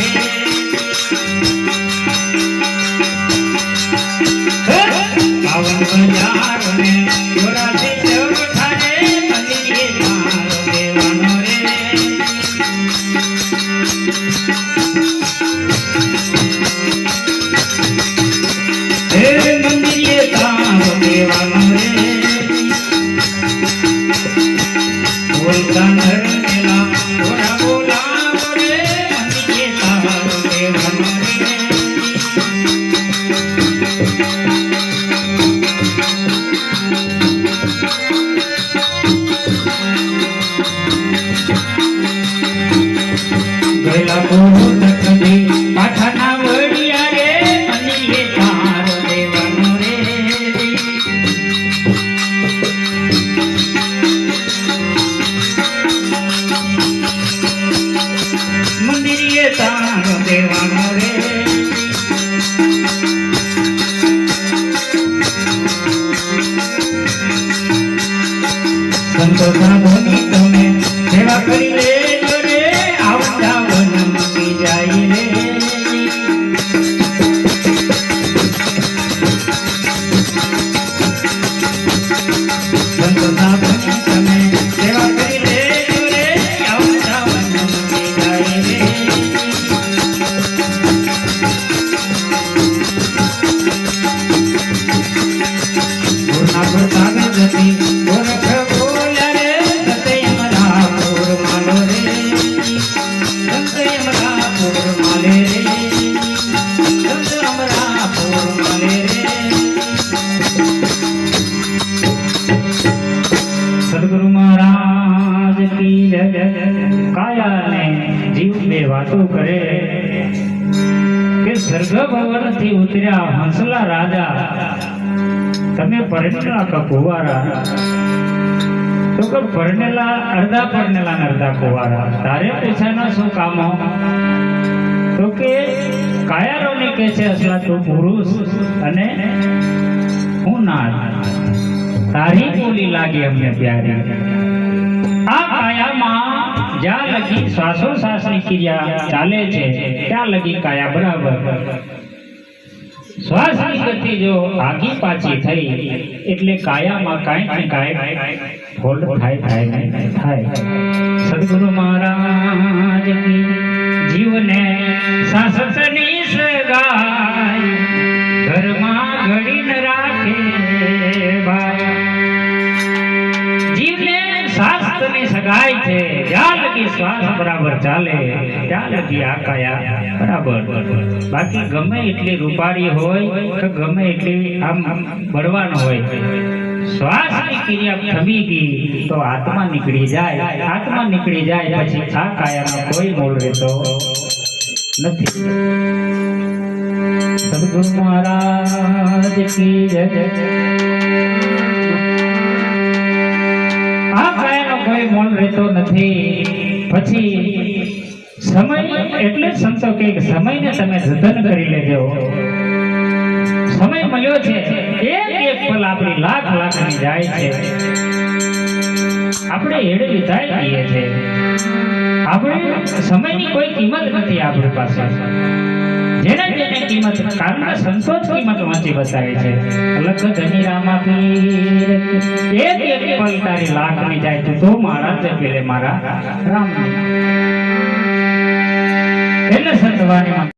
いいね。સંતો સાધુની વાતો કરે કે સ્વર્ગથી ઉતર્યા હંસલા રાજા, તમે પરણેલા કા કુંવારા? તો કે પરણેલા, અડધા પરણેલા ને અડધા કુંવારા. તારે પૂછાના શું કામો? તો કે કાયારોને કે છે, અસલા, તું પુરુષ અને હું ના તારી બોલી લાગે અમને પ્યારી. જ્યાં લગી શ્વાસો શ્વાસની ક્રિયા ચાલે છે, ત્યાં લગી કાયા બરાબર. શ્વાસની ગતિ જો આગી પાછી થઈ, એટલે કાયામાં કાંઈક ને કાંઈક ફોલ્ડ થાય થાય થાય. સદગુરુ મહારાજ જીવને સાસસની સગાઈ શાસ્ત્રની સગાઈ છે જ્યાં લગી શ્વાસ બરાબર ચાલે ત્યાં લગી આ કાયા બરાબર બાકી ગમે એટલી રૂપાળી હોય કે ગમે એટલી આમ બળવાન હોય શ્વાસની ક્રિયા થમી ગઈ તો આત્મા નીકળી જાય આત્મા નીકળી જાય પછી આ કાયાનો કોઈ મોલ રહેતો નથી। સદગુરુ મહારાજ કી જય. રહેતો પછી સમય એટલે જ સમજો કે સમયને તમે જતન કરી લેજો. સમય મળ્યો છે, એક એક પલ આપણી લાખ લાખની જાય છે. આપણે એડે વિતાઈ દઈએ છે આપણે સમયની કોઈ કિંમત નથી આપણી પાસે. કિંમત કારણ કે સંતો જ કિંમત વાંચી બતાવે છે. લખ ધની રામા પીર. એક એક પલ તારી લાખની જાય તો મારા જ પેલે મારા રામ એટલે સંતવાણીમાં